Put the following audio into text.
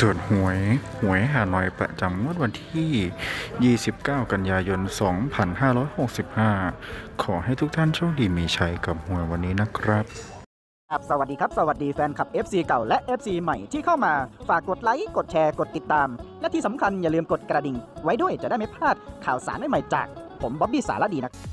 ตรวจหวย หวยหาหน่อยประจำงวดวันที่ 29 กันยายน 2565 ขอให้ทุกท่านโชคดีมีชัยกับหวยวันนี้นะครับครับสวัสดีครับ สวัสดีแฟนคลับ FC เก่าและ FC ใหม่ที่เข้ามา ฝากกดไลค์ กดแชร์ กดติดตาม และที่สำคัญอย่าลืมกดกระดิ่ง ไว้ด้วยจะได้ไม่พลาดข่าวสารใหม่ๆจาก ผมบ๊อบบี้สารดีนะครับ